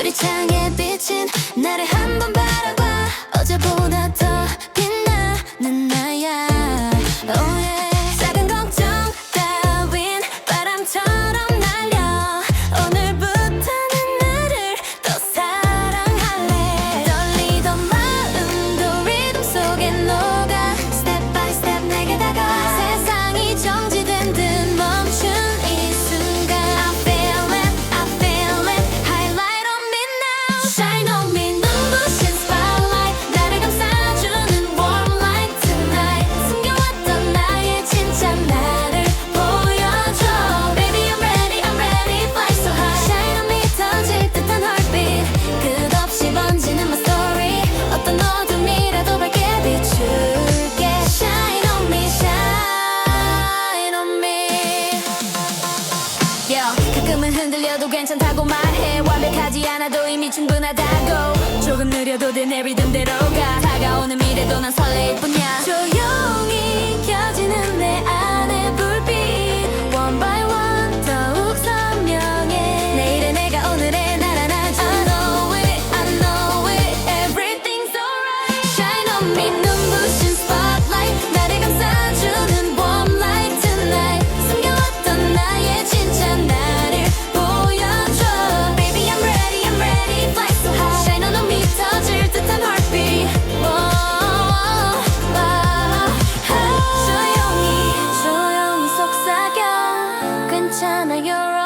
우리 창에 비친 나를 한번 괜찮다고 말해. 완벽하지 않아도 이미 충분하다고. 조금 느려도 돼내 리듬대로 가 다가오는 미래도 난 설레일 뿐이야. 조용히 켜지는 내 안에 불빛. One by one 더욱 선명해. 내일의 내가 오늘의 나란 I know it Everything's alright. Shine on me now 괜찮아 you're